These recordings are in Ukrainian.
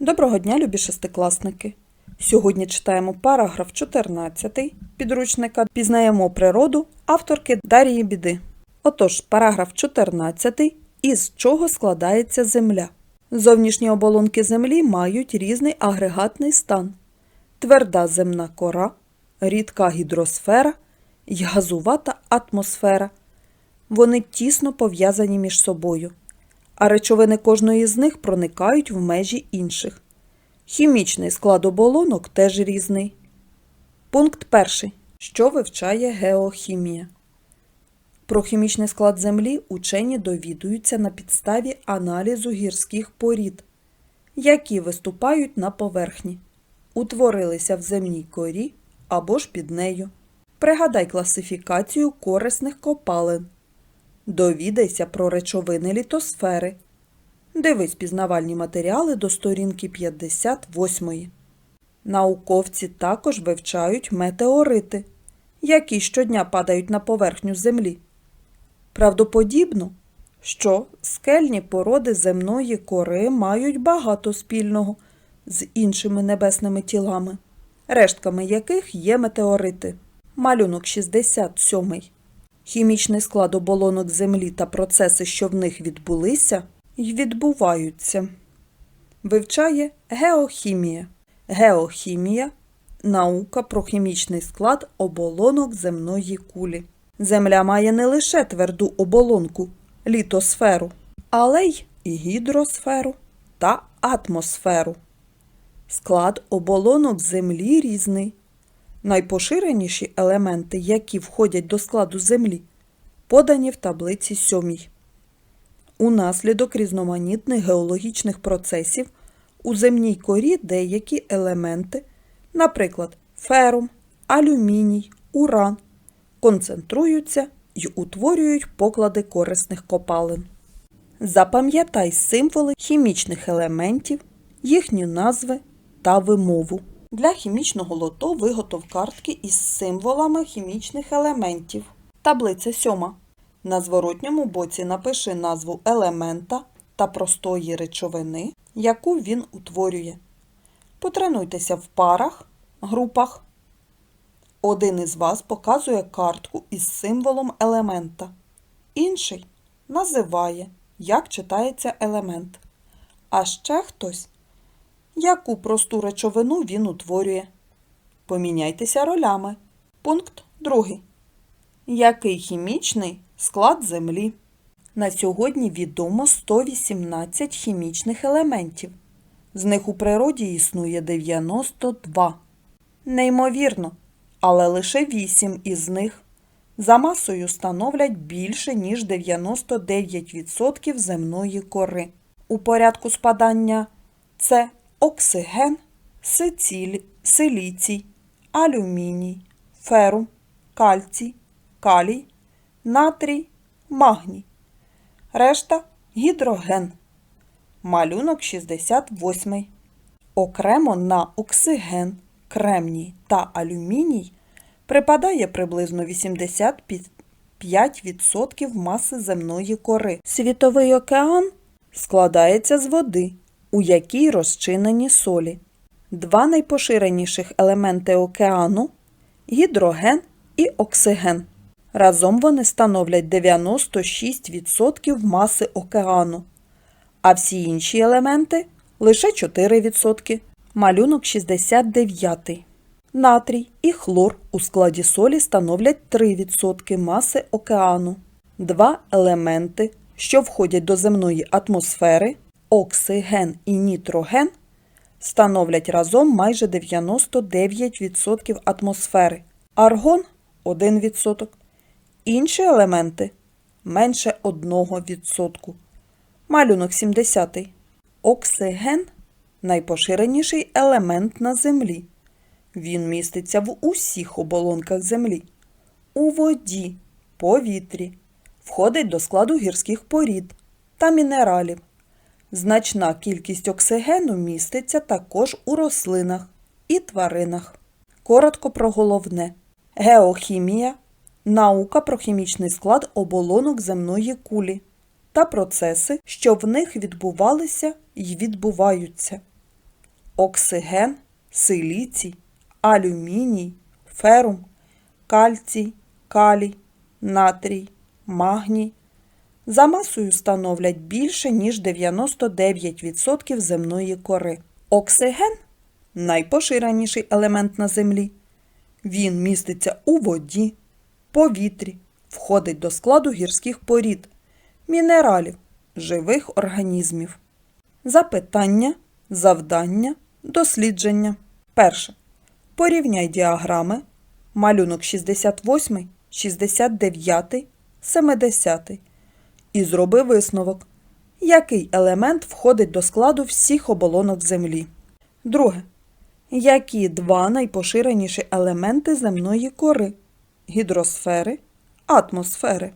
Доброго дня, любі шестикласники! Сьогодні читаємо параграф 14 підручника Пізнаємо природу авторки Дарії Біди. Отож, параграф 14 із чого складається Земля. Зовнішні оболонки Землі мають різний агрегатний стан: тверда земна кора, рідка гідросфера й газувата атмосфера. Вони тісно пов'язані між собою а речовини кожної з них проникають в межі інших. Хімічний склад оболонок теж різний. Пункт перший. Що вивчає геохімія? Про хімічний склад Землі учені довідуються на підставі аналізу гірських порід, які виступають на поверхні, утворилися в земній корі або ж під нею. Пригадай класифікацію корисних копалин. Довідайся про речовини літосфери. Дивись пізнавальні матеріали до сторінки 58. Науковці також вивчають метеорити, які щодня падають на поверхню Землі. Правдоподібно, що скельні породи земної кори мають багато спільного з іншими небесними тілами, рештками яких є метеорити. Малюнок 67. Хімічний склад оболонок Землі та процеси, що в них відбулися, й відбуваються. Вивчає геохімія. Геохімія наука про хімічний склад оболонок земної кулі. Земля має не лише тверду оболонку літосферу, але й гідросферу та атмосферу. Склад оболонок Землі різний. Найпоширеніші елементи, які входять до складу Землі, подані в таблиці 7. Унаслідок різноманітних геологічних процесів у земній корі деякі елементи, наприклад, ферум, алюміній, уран, концентруються і утворюють поклади корисних копалин. Запам'ятай символи хімічних елементів, їхні назви та вимову. Для хімічного лото виготов картки із символами хімічних елементів. Таблиця 7. На зворотньому боці напиши назву елемента та простої речовини, яку він утворює. Потренуйтеся в парах, групах. Один із вас показує картку із символом елемента. Інший називає, як читається елемент. А ще хтось яку просту речовину він утворює. Поміняйтеся ролями. Пункт 2. Який хімічний склад Землі? На сьогодні відомо 118 хімічних елементів. З них у природі існує 92. Неймовірно, але лише 8 із них за масою становлять більше, ніж 99% земної кори. У порядку спадання це оксиген, сиціль, силіцій, алюміній, ферум, кальцій, калій, натрій, магній. Решта гідроген. Малюнок 68. Окремо на оксиген, кремній та алюміній припадає приблизно 85% маси земної кори. Світовий океан складається з води у якій розчинені солі. Два найпоширеніших елементи океану гідроген і оксиген. Разом вони становлять 96% маси океану, а всі інші елементи лише 4%. Малюнок 69. Натрій і хлор у складі солі становлять 3% маси океану. Два елементи, що входять до земної атмосфери оксиген і нітроген становлять разом майже 99% атмосфери, аргон 1%, інші елементи менше 1%. Малюнок 70. Оксиген найпоширеніший елемент на Землі. Він міститься в усіх оболонках Землі. У воді, повітрі, входить до складу гірських порід та мінералів. Значна кількість оксигену міститься також у рослинах і тваринах. Коротко про головне. Геохімія наука про хімічний склад оболонок земної кулі та процеси, що в них відбувалися й відбуваються. оксиген, силіцій, алюміній, ферум, кальцій, калій, натрій, магній. За масою становлять більше, ніж 99% земної кори. Оксиген найпоширеніший елемент на Землі. Він міститься у воді, повітрі, входить до складу гірських порід, мінералів, живих організмів. Запитання, завдання, дослідження. Перше. Порівняй діаграми. Малюнок 68, 69, 70. І зроби висновок. Який елемент входить до складу всіх оболонок Землі? Друге. Які два найпоширеніші елементи земної кори? Гідросфери, атмосфери.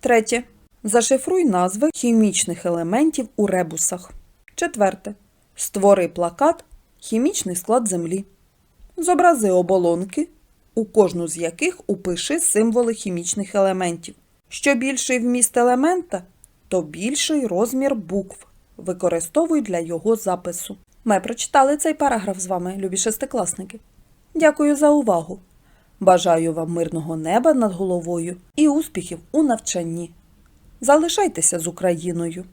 Третє. Зашифруй назви хімічних елементів у ребусах. Четверте. Створи плакат Хімічний склад Землі. Зобрази оболонки, у кожну з яких упиши символи хімічних елементів. Що більший вміст елемента, то більший розмір букв. Використовуй для його запису. Ми прочитали цей параграф з вами, любі шестикласники. Дякую за увагу. Бажаю вам мирного неба над головою і успіхів у навчанні. Залишайтеся з Україною!